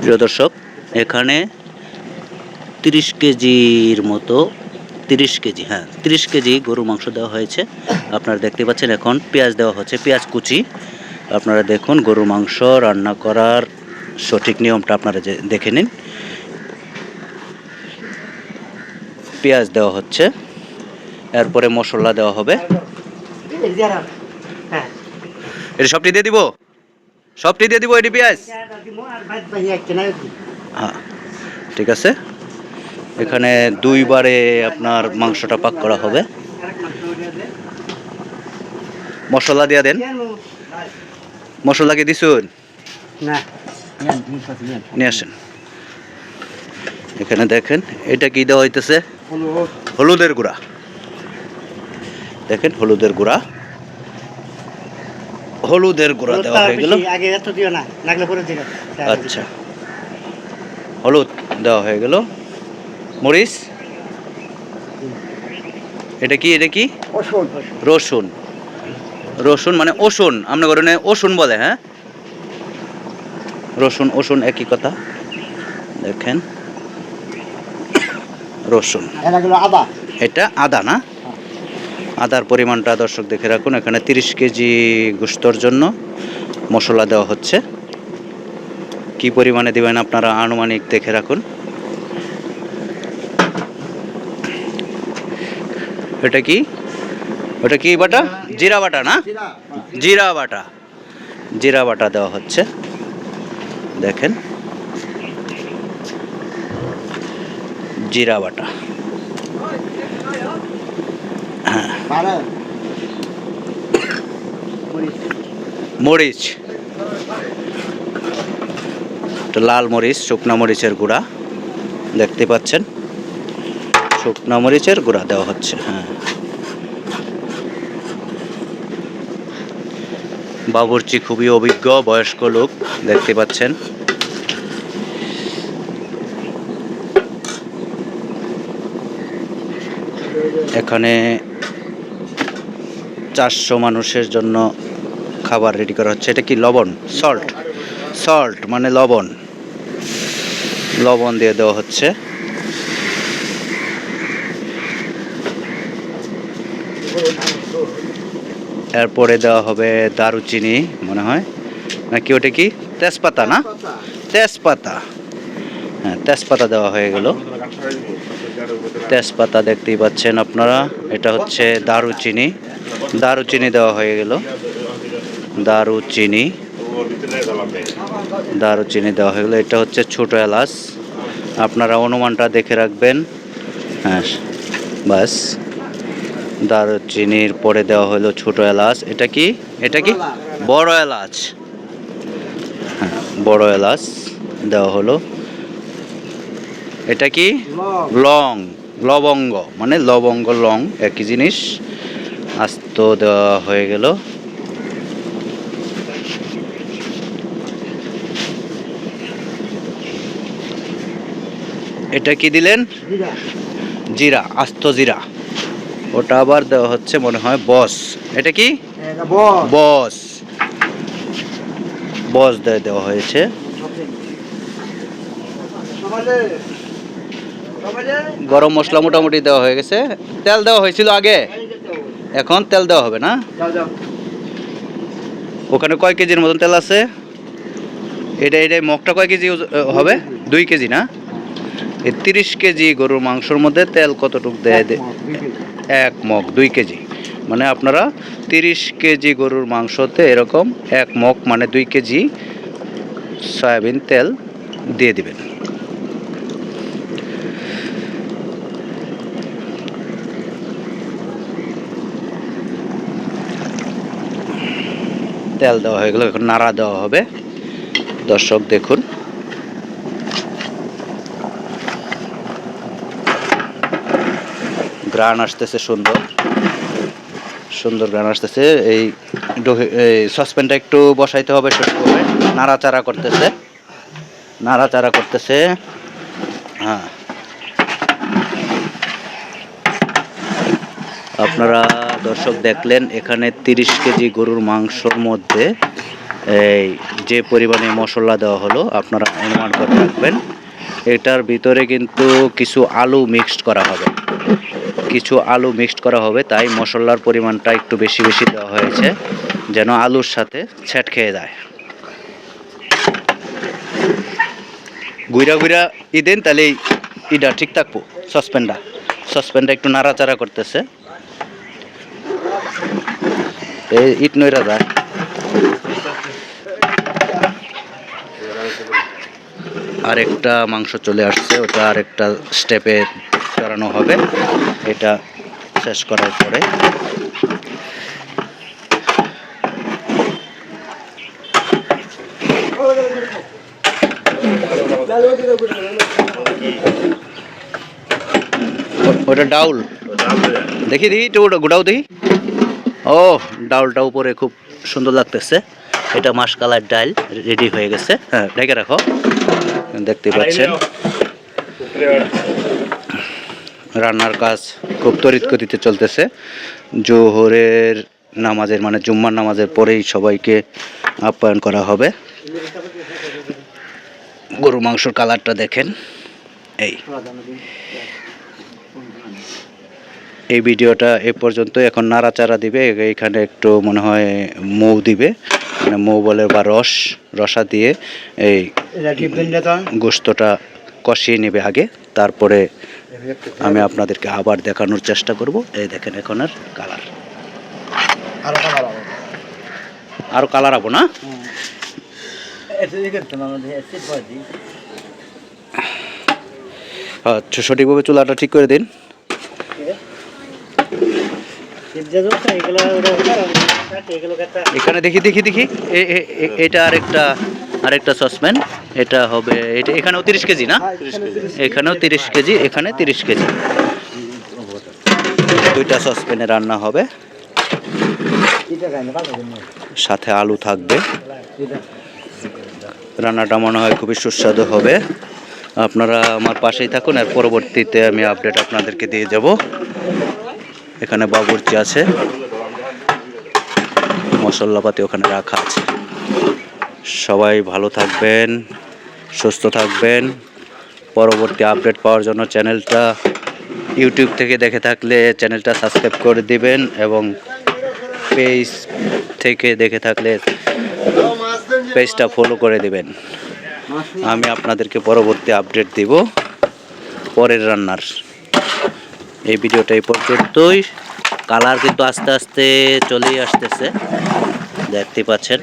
প্রিয় দর্শক, এখানে তিরিশ কেজির মতো, তিরিশ কেজি হ্যাঁ তিরিশ কেজি গরু মাংস দেওয়া হয়েছে। আপনারা দেখতে পাচ্ছেন এখন পেঁয়াজ দেওয়া হচ্ছে, পেঁয়াজ কুচি। আপনারা দেখুন গরু মাংস রান্না করার সঠিক নিয়মটা আপনারা দেখে নিন। পেঁয়াজ দেওয়া হচ্ছে, এরপরে মশলা দেওয়া হবে। হ্যাঁ। এটা সবটি দিয়ে দিব? সবটি দিয়ে দিব এটি পেঁয়াজ? হ্যাঁ ঠিক আছে। এখানে দুইবারে আপনার মাংসটা পাক করা হবে। মশলা দিয়ে দেন। মশলা কি দিছুন? নিয়ে আসেন। এখানে দেখেন এটা কি দেওয়া হইতেছে? হলুদের গুঁড়া। দেখেন হলুদের গুঁড়া। হলুদের গুঁড়া দেওয়া হয়ে গেল। আগে এত দিও না লাগলে পরে দিও আচ্ছা। হলুদ দেওয়া হয়ে গেল। মরিচ? এটা কি এটা কি? রসুন। রসুন। মানে ওসুন আপনার ঘরে ওসুন বলে হ্যাঁ? রসুন ওসুন একই কথা। দেখেন। রসুন। আদা। এটা আদা না? আদার পরিমাণটা দর্শক দেখে রাখুন, এখানে তিরিশ কেজি গোস্তর জন্য মশলা দেওয়া হচ্ছে। কি পরিমাণে দেবেন আপনারা আনুমানিক দেখে রাখুন। এটা কি? ওটা কি বাটা? জিরা বাটা না? জিরা বাটা। জিরা বাটা দেওয়া হচ্ছে। দেখেন। জিরা বাটা। মরিচ। লাল মরিচ, শুকনা মরিচের গুঁড়া। দেখতে পাচ্ছেন? শুকনা মরিচের গুঁড়া দেওয়া হচ্ছে হ্যাঁ। বাবুর্চি খুবই অভিজ্ঞ, বয়স্ক লোক, দেখতে পাচ্ছেন। এখানে চারশো মানুষের জন্য খাবার রেডি করা হচ্ছে। এটা কি লবণ? সল্ট সল্ট মানে লবণ। লবণ দিয়ে দেওয়া হচ্ছে। এরপরে দেওয়া হবে দারুচিনি, মনে হয়। নাকি ওটা কি? তেজপাতা না? তেজপাতা। হ্যাঁ তেজপাতা দেওয়া হয়ে গেল। তেজপাতা দেখতেই পাচ্ছেন আপনারা। এটা হচ্ছে দারুচিনি। দারুচিনি দেওয়া হয়ে গেল। দারুচিনি। দারুচিনি দেওয়া হয়ে গেলো। এটা হচ্ছে ছোটো এলাচ। আপনারা অনুমানটা দেখে রাখবেন। হ্যাঁ বাস। দারুচিনির পরে দেওয়া হলো ছোটো এলাচ। এটা কি? এটা কি? বড় এলাচ। হ্যাঁ বড় এলাচ দেওয়া হলো। এটা কি? লং। লবঙ্গ। মানে লবঙ্গ লং। একই জিনিস। আস্ত দেওয়া হয়ে গেল। এটা কি দিলেন? জিরা আস্ত জিরা। ওটা আবার দেওয়া হচ্ছে মনে হয় বস। এটা কি? বস। বস। দিয়ে দেওয়া হয়েছে। গরম মশলা মোটামুটি দেওয়া হয়ে গেছে। তেল দেওয়া হয়েছিল আগে। এখন তেল দেওয়া হবে না? ওখানে কয় কেজির মতন তেল আছে? এটা এটা মগটা কয় কেজি হবে? দুই কেজি। না? এই তিরিশ কেজি গরুর মাংসর মধ্যে তেল কতটুক দেয়? এক মগ দুই কেজি। মানে আপনারা তিরিশ কেজি গরুর মাংসতে এরকম এক মগ মানে দুই কেজি সয়াবিন তেল দিয়ে দিবেন। তেল দেওয়া হয়ে গেল, এখন নাড়া দেওয়া হবে। দর্শক দেখুন। গ্রান আসতেছে সুন্দর। সুন্দর গ্রান আসতেছে। এই সসপ্যানটা একটু বসাইতে হবে সঠিকভাবে নাড়াচাড়া করতেছে। নাড়াচাড়া করতেছে। হ্যাঁ। আপনারা দর্শক দেখলেন, এখানে তিরিশ কেজি গরুর মাংসর মধ্যে, এই যে পরিমাণে মশলা দেওয়া হলো, আপনারা অনুমান করে রাখবেন, এটার ভিতরে কিন্তু কিছু আলু মিক্সড করা হবে। কিছু আলু মিক্সড করা হবে, তাই মশলার পরিমাণটা একটু বেশি বেশি দেওয়া হয়েছে, যেন আলুর সাথে ছেট খেয়ে যায়। গুইরা গুইরা ই দেন তাহলে ইটা ঠিক থাকব, সসপেনটা। সসপেনটা একটু নাড়াচাড়া করতেছে। এই ইট নইরা যায় আরেকটা মাংস চলে আসছে, ওটা আরেকটা স্টেপে চড়ানো হবে। এটা শেষ করার পরে। ওটা ডাউল। দেখি দেখি, একটু ওটা গোটাও দেখি। ও ডাউলটা উপরে খুব সুন্দর লাগতেছে। এটা মাস মাসকালার ডাল রেডি হয়ে গেছে। হ্যাঁ ঢেকে রাখো। দেখতে পাচ্ছেন। রান্নার কাজ খুব তড়িৎ গতিতে চলতেছে। জোহরের নামাজের মানে জুম্মার নামাজের পরেই সবাইকে আপ্যায়ন করা হবে। গরু মাংসর কালারটা দেখেন। এই। এই ভিডিওটা এ পর্যন্ত এখন নাড়াচাড়া দিবে এইখানে একটু মনে হয় মৌ দিবে মানে মৌ বলে বা রস রসা দিয়ে এই গোস্তটা কষিয়ে নেবে আগে তারপরে আমি আপনাদেরকে আবার দেখানোর চেষ্টা করব। এই দেখেন এখন আর কালার। আরও কালার হবে। আরও কালার আবো না? বাজি আচ্ছা সঠিকভাবে চুলাটা ঠিক করে দিন সিদ্ধা তো এগুলো ওটা এগুলো একটা এখানে দেখি দেখি দেখি। এটা আরেকটা আরেকটা সসপ্যান। এটা হবে, এটা এখানেও তিরিশ কেজি না? এখানেও তিরিশ কেজি, এখানে তিরিশ কেজি। দুইটা সসপ্যানে রান্না হবে। সাথে আলু থাকবে। রান্নাটা মনে হয় খুবই সুস্বাদু হবে। আপনারা আমার পাশেই থাকুন, আর পরবর্তীতে আমি আপডেট আপনাদেরকে দিয়ে যাব। এখানে বাবুর্চি আছে। মশলাপাতি ওখানে রাখা আছে। সবাই ভালো থাকবেন, সুস্থ থাকবেন। পরবর্তী আপডেট পাওয়ার জন্য চ্যানেলটা ইউটিউব থেকে দেখে থাকলে চ্যানেলটা সাবস্ক্রাইব করে দিবেন এবং পেজ থেকে দেখে থাকলে পেজটা ফলো করে দিবেন। আমি আপনাদেরকে পরবর্তী আপডেট দিব। পরের রান্নার। এই ভিডিওটা এই পর্যন্তই। কালার কিন্তু আস্তে আস্তে চলেই আসতেছে। দেখতে পাচ্ছেন।